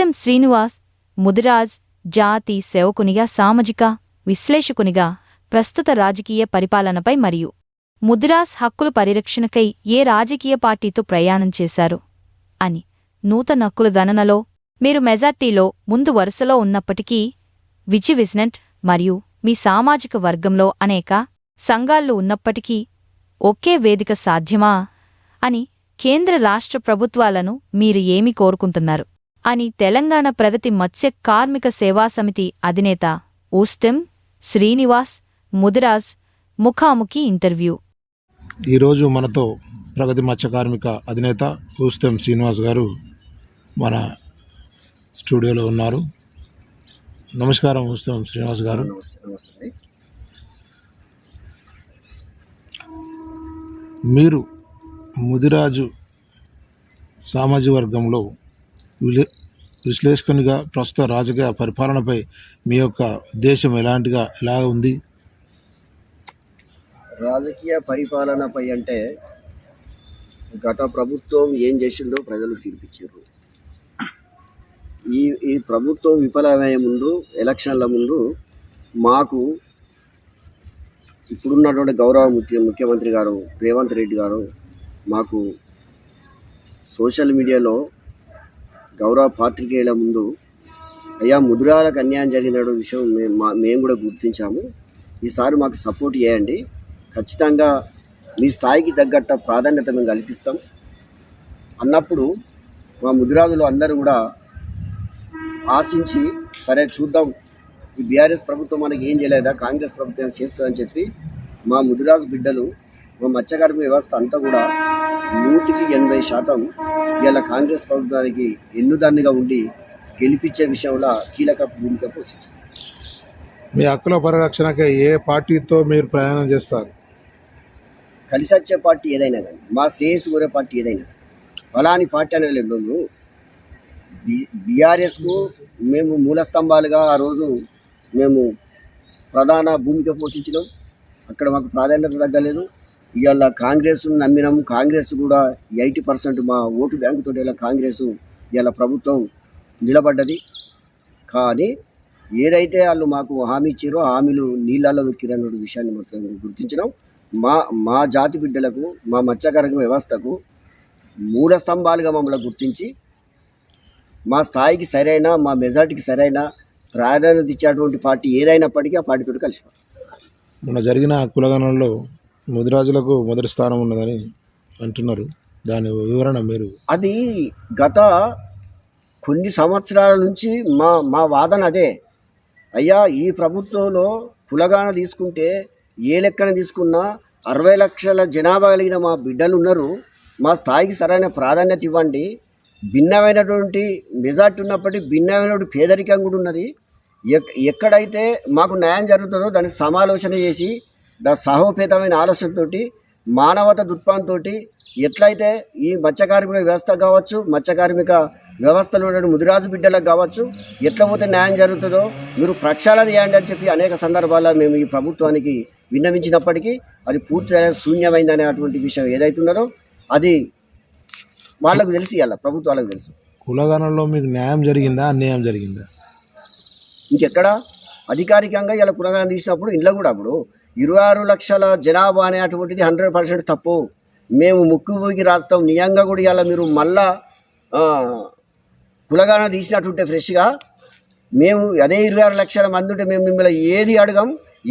S M Srinivas Mudiraj జాతి సేవకునిగా సామాజిక విశ్లేషకునిగా ప్రస్తుత రాజకీయ పరిపాలనపై మరియు ముదిరాజ్ హక్కుల పరిరక్షణకై ఏ రాజకీయ పార్టీతో ప్రయాణం చేశారు అని నూతన హక్కుల గణనలో మీరు మెజార్టీలో ముందు వరుసలో ఉన్నప్పటికీ విజివిజ్నెంట్ మరియు మీ సామాజిక వర్గంలో అనేక సంఘాల్లో ఉన్నప్పటికీ ఒకే వేదిక సాధ్యమా అని కేంద్ర రాష్ట్ర ప్రభుత్వాలను మీరు ఏమి కోరుకుంటున్నారు? అని తెలంగాణ ప్రగతి మత్స్య కార్మిక సేవా సమితి అధినేత ఊస్టెం శ్రీనివాస్ ముదిరాజ్ ముఖాముఖి ఇంటర్వ్యూ. ఈరోజు మనతో ప్రగతి మత్స్య కార్మిక అధినేత ఊస్తం శ్రీనివాస్ గారు మన స్టూడియోలో ఉన్నారు. నమస్కారం ఊస్తం శ్రీనివాస్ గారు. మీరు ముదిరాజు సామాజిక వర్గంలో విలే విశ్లేషకునిగా ప్రస్తుత రాజకీయ పరిపాలనపై మీ యొక్క ఉద్దేశం ఎలాంటిగా ఎలా ఉంది? రాజకీయ పరిపాలనపై అంటే గత ప్రభుత్వం ఏం చేసిండో ప్రజలు తీర్పిచ్చారు. ఈ ఈ ప్రభుత్వం విఫలమయ్యే ముందు ఎలక్షన్ల ముందు మాకు ఇప్పుడున్నటువంటి గౌరవ ముఖ్య ముఖ్యమంత్రి గారు రేవంత్ రెడ్డి గారు మాకు సోషల్ మీడియాలో గౌరవ పాత్రికేయుల ముందు అయ్యా ముదురాలకు అన్యాయం జరిగిన విషయం మేము మా- మేము కూడా గుర్తించాము. ఈసారి మాకు సపోర్ట్ చేయండి. ఖచ్చితంగా మీ స్థాయికి తగ్గట్ట ప్రాధాన్యత మేము కల్పిస్తాం. అన్నప్పుడు మా ముదిరాజులు అందరూ కూడా ఆశించి సరే చూద్దాం ఈ బీఆర్ఎస్ ప్రభుత్వం మనకి ఏం చేయలేదా కాంగ్రెస్ ప్రభుత్వం చేస్తుందని చెప్పి మా ముదిరాజు బిడ్డలు మా మత్స్యకార్మిక వ్యవస్థ అంతా కూడా నూటికి ఎనభై శాతం ఇలా కాంగ్రెస్ ప్రభుత్వానికి ఎన్నుదాన్నిగా ఉండి గెలిపించే విషయంలో కీలక భూమిక పోషించారు మీ హక్కుల పరిరక్షణకై ఏ పార్టీతో మీరు ప్రయాణం చేస్తారు? కలిసి వచ్చే పార్టీ ఏదైనా కానీ మా శ్రేయస్సు కోరే పార్టీ ఏదైనా ఫలాని పార్టీ అనేది లేదు. మేము బి బీఆర్ఎస్కు మేము మూల స్తంభాలుగా ఆ రోజు మేము ప్రధాన భూమిక పోషించినాం. అక్కడ మాకు ప్రాధాన్యత తగ్గలేదు. ఇవాళ కాంగ్రెస్ నమ్మినాం. కాంగ్రెస్ కూడా ఎయిటీ పర్సెంట్ మా ఓటు బ్యాంకు తోటి ఇలా కాంగ్రెస్ ఇవాళ ప్రభుత్వం నిలబడ్డది. కానీ ఏదైతే వాళ్ళు మాకు హామీ ఇచ్చారో హామీలు నీళ్ళల్లో దొక్కిరన్న విషయాన్ని మొత్తం గుర్తించినాం. మా మా జాతి బిడ్డలకు మా మత్స్యకారక వ్యవస్థకు మూల స్తంభాలుగా మమ్మల్ని గుర్తించి మా స్థాయికి సరైన మా మెజార్టీకి సరైన ప్రాధాన్యత ఇచ్చేటువంటి పార్టీ ఏదైనప్పటికీ ఆ పార్టీతో కలిసి మొన్న జరిగిన కులగణంలో ముదిరాజులకు మొదటి స్థానం ఉన్నదని అంటున్నారు. దాని వివరణ మీరు. అది గత కొన్ని సంవత్సరాల నుంచి మా మా వాదన అదే. అయ్యా ఈ ప్రభుత్వంలో కులగాన తీసుకుంటే ఏ లెక్కన తీసుకున్నా అరవై లక్షల జనాభా కలిగిన మా బిడ్డలు ఉన్నారు. మా స్థాయికి సరైన ప్రాధాన్యత ఇవ్వండి. భిన్నమైనటువంటి మెజార్టీ ఉన్నప్పటికీ భిన్నమైనటువంటి పేదరికం కూడా ఉన్నది. ఎక్ ఎక్కడైతే మాకు న్యాయం జరుగుతుందో దాన్ని సమాలోచన చేసి దా సహోపేతమైన ఆలోచనతోటి మానవత దృక్పథంతో ఎట్లయితే ఈ మత్స్య కార్మిక వ్యవస్థ కావచ్చు మత్స్య కార్మిక వ్యవస్థలో ఉన్న ముదిరాజు బిడ్డలకు కావచ్చు ఎట్లా పోతే న్యాయం జరుగుతుందో మీరు ప్రక్షాళన చేయండి అని చెప్పి అనేక సందర్భాల్లో మేము ఈ ప్రభుత్వానికి విన్నవించినప్పటికీ అది పూర్తిగా శూన్యమైంది అనేటువంటి విషయం ఏదైతున్నదో అది వాళ్ళకు తెలిసి ఇవ్వాలి ప్రభుత్వాలకు తెలుసు. కులగణంలో మీకు న్యాయం జరిగిందా అన్యాయం జరిగిందా? ఇంకెక్కడ? అధికారికంగా ఇలా కులగానం తీసినప్పుడు ఇంట్లో కూడా అప్పుడు ఇరవై ఆరు లక్షల జనాభా అనేటువంటిది హండ్రెడ్ పర్సెంట్ తప్పు. మేము ముక్కు పోగి రాస్తాం నియంగా కూడా ఇలా మీరు మళ్ళా కులగాన తీసినట్టుంటే ఫ్రెష్గా. మేము అదే ఇరవై ఆరు లక్షల మంది ఉంటే మేము మిమ్మల్ని ఏది అడగం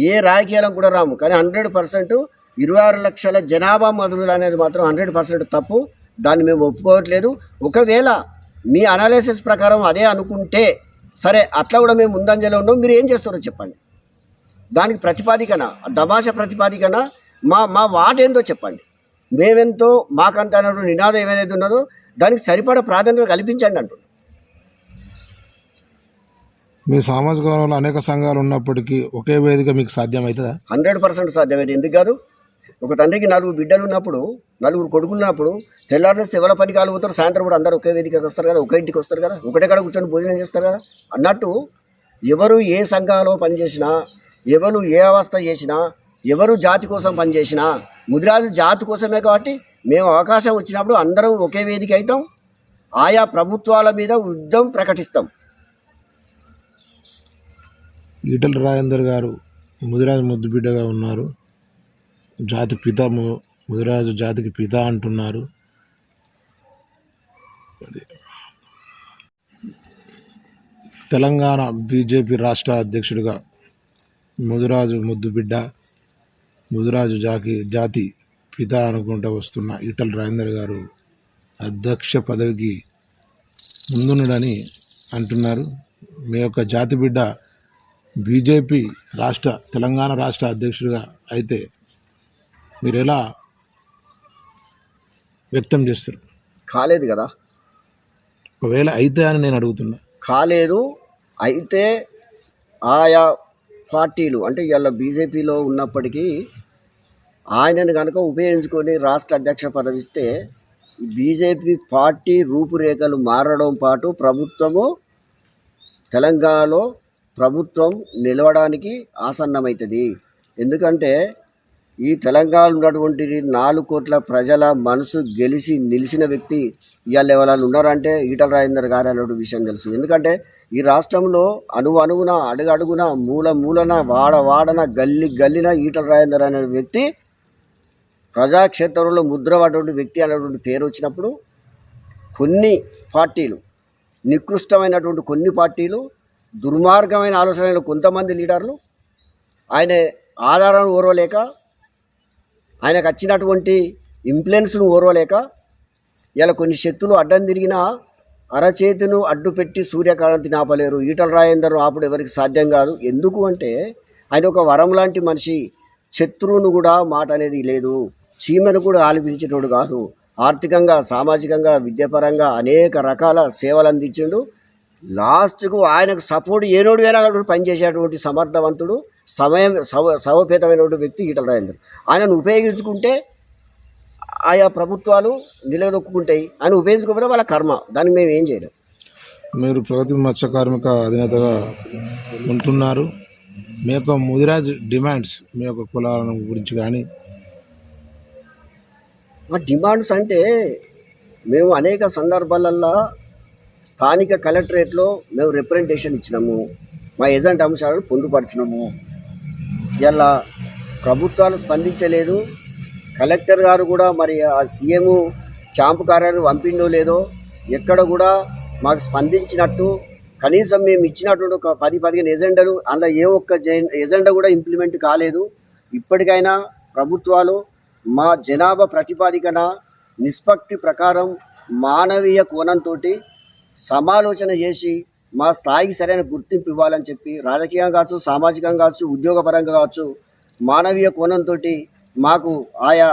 ఏ రాజకీయాలకు కూడా రాము. కానీ హండ్రెడ్ పర్సెంట్ ఇరవై ఆరు లక్షల జనాభా మధురులు అనేది మాత్రం హండ్రెడ్ పర్సెంట్ తప్పు. దాన్ని మేము ఒప్పుకోవట్లేదు. ఒకవేళ మీ అనాలిసిస్ ప్రకారం అదే అనుకుంటే సరే అట్లా కూడా మేము ముందంజలో ఉన్నాం. మీరు ఏం చేస్తారో చెప్పండి. దానికి ప్రతిపాదికన? దమాష ప్రతిపాదికన? మా మా వాట ఏందో చెప్పండి. మేమెంతో మాకంత అన్నటువంటి నినాదం ఏదైతే ఉన్నదో దానికి సరిపడా ప్రాధాన్యత కల్పించండి అంటున్నాం. మీ సామాజిక వర్గంలో అనేక సంఘాలు ఉన్నప్పటికీ ఒకే వేదిక మీకు సాధ్యమవుతుందా హండ్రెడ్ పర్సెంట్ సాధ్యమైంది ఎందుకు కాదు? ఒక తండ్రికి నలుగురు బిడ్డలు ఉన్నప్పుడు నలుగురు కొడుకులు ఉన్నప్పుడు తెల్లారిస్తే ఎవరి పని కాలు పోతారు సాయంత్రం కూడా అందరూ ఒకే వేదికకి వస్తారు కదా ఒకే ఇంటికి వస్తారు కదా ఒకటే కాడ కూర్చొని భోజనం చేస్తారు కదా అన్నట్టు ఎవరు ఏ సంఘంలో పనిచేసినా ఎవరు ఏ అవస్థ చేసినా ఎవరు జాతి కోసం పనిచేసినా ముదిరాజు జాతి కోసమే కాబట్టి మేము అవకాశం వచ్చినప్పుడు అందరం ఒకే వేదిక అవుతాం ఆయా ప్రభుత్వాల మీద యుద్ధం ప్రకటిస్తాం. ఈటల రాజేందర్ గారు ముదిరాజు ముద్దుబిడ్డగా ఉన్నారు. జాతి పిత ము- ముదిరాజు జాతికి పిత అంటున్నారు. తెలంగాణ బీజేపీ రాష్ట్ర అధ్యక్షుడిగా ముదిరాజు ముద్దుబిడ్డ ముదిరాజు జాకి జాతి పిత అనుకుంటూ వస్తున్న ఈటల రాజేందర్ గారు అధ్యక్ష పదవికి ముందున్నాడని అంటున్నారు. మీ యొక్క జాతి బిడ్డ బీజేపీ రాష్ట్ర తెలంగాణ రాష్ట్ర అధ్యక్షుడిగా అయితే మీరు ఎలా వ్యక్తం చేస్తారు? కాలేదు కదా. ఒకవేళ అయితే అని నేను అడుగుతున్నా. కాలేదు అయితే ఆయా పార్టీలు అంటే ఇవాళ బీజేపీలో ఉన్నప్పటికీ ఆయనను కనుక ఉపయోగించుకొని రాష్ట్ర అధ్యక్ష పదవిస్తే బీజేపీ పార్టీ రూపురేఖలు మారడం పాటు ప్రభుత్వము తెలంగాణలో ప్రభుత్వం నిలవడానికి ఆసన్నమవుతుంది ఎందుకంటే ఈ తెలంగాణ ఉన్నటువంటి నాలుగు కోట్ల ప్రజల మనసు గెలిచి నిలిచిన వ్యక్తి ఇవాళ ఎవరైనా ఉన్నారంటే ఈటల రాజేందర్ గారు అనే విషయం తెలుసు. ఎందుకంటే ఈ రాష్ట్రంలో అణు అణువున అడుగడుగున మూల మూలన వాడ వాడన గల్లి గల్లిన ఈటల రాజేందర్ అనే వ్యక్తి ప్రజాక్షేత్రంలో ముద్రపడటువంటి వ్యక్తి అనేటువంటి పేరు వచ్చినప్పుడు కొన్ని పార్టీలు నికృష్టమైనటువంటి కొన్ని పార్టీలు దుర్మార్గమైన ఆలోచనలు కొంతమంది లీడర్లు ఆయన ఆధారాన్ని ఓర్వలేక ఆయనకు వచ్చినటువంటి ఇన్ఫ్లుయెన్స్ను ఓర్వలేక ఇలా కొన్ని శక్తులు అడ్డం తిరిగిన అరచేతిను అడ్డు పెట్టి సూర్యకాంతిని ఆపలేరు. ఈటల రాయందరు ఆపుడు ఎవరికి సాధ్యం కాదు. ఎందుకు అంటే ఆయన ఒక వరం లాంటి మనిషి. శత్రువును కూడా మాట అనేది లేదు. చీమను కూడా ఆలిపించేటోడు కాదు. ఆర్థికంగా సామాజికంగా విద్యాపరంగా అనేక రకాల సేవలు అందించిండు. లాస్ట్కు ఆయనకు సపోర్ట్ ఏనోడు అయినా పనిచేసేటువంటి సమర్థవంతుడు. సమయం సవ సవపేతమైనటువంటి వ్యక్తి ఈటల రాజేందర్ ఆయనను ఉపయోగించుకుంటే ఆయా ప్రభుత్వాలు నిలదొక్కుంటాయి ఆయన ఉపయోగించుకోకపోతే వాళ్ళ కర్మ. దానికి మేము ఏం చేయలేం. మీరు ప్రగతి మత్స్య కార్మిక అధినేతగా ఉంటున్నారు. మీ యొక్క ముదిరాజ్ డిమాండ్స్ మీ యొక్క కులాల గురించి కానీ? మా డిమాండ్స్ అంటే మేము అనేక సందర్భాలల్లో స్థానిక కలెక్టరేట్లో మేము రిప్రజెంటేషన్ ఇచ్చినాము. మా ఏజెంట్ అంశాలను పొందుపరిచినాము. ఇలా ప్రభుత్వాలు స్పందించలేదు. కలెక్టర్ గారు కూడా మరి ఆ సీఎం క్యాంపు కార్యాలయం పంపిండో లేదో ఎక్కడ కూడా మాకు స్పందించినట్టు కనీసం మేము ఇచ్చినటువంటి ఒక పది పదిహేను ఎజెండాలు అందులో ఏ ఒక్క ఎజెండా కూడా ఇంప్లిమెంట్ కాలేదు. ఇప్పటికైనా ప్రభుత్వాలు మా జనాభా ప్రతిపాదికన నిష్పత్తి ప్రకారం మానవీయ కోణంతో సమాలోచన చేసి మా స్థాయికి సరైన గుర్తింపు ఇవ్వాలని చెప్పి రాజకీయంగా కావచ్చు సామాజికంగా కావచ్చు ఉద్యోగపరంగా కావచ్చు మానవీయ కోణంతో మాకు ఆయా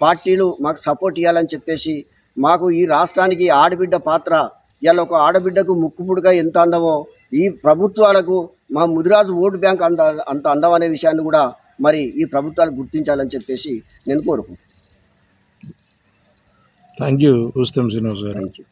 పార్టీలు మాకు సపోర్ట్ ఇవ్వాలని చెప్పేసి మాకు ఈ రాష్ట్రానికి ఆడబిడ్డ పాత్ర ఇవాళ ఒక ఆడబిడ్డకు ముక్కుపుడుగా ఎంత అందమో ఈ ప్రభుత్వాలకు మా ముదిరాజు ఓటు బ్యాంక్ అంత అంత అందం అనే విషయాన్ని కూడా మరి ఈ ప్రభుత్వాలు గుర్తించాలని చెప్పేసి నేను కోరుకుంటున్నాను. థ్యాంక్ యూ ఉస్తమ్ శ్రీనివాస్ గారు. Thank you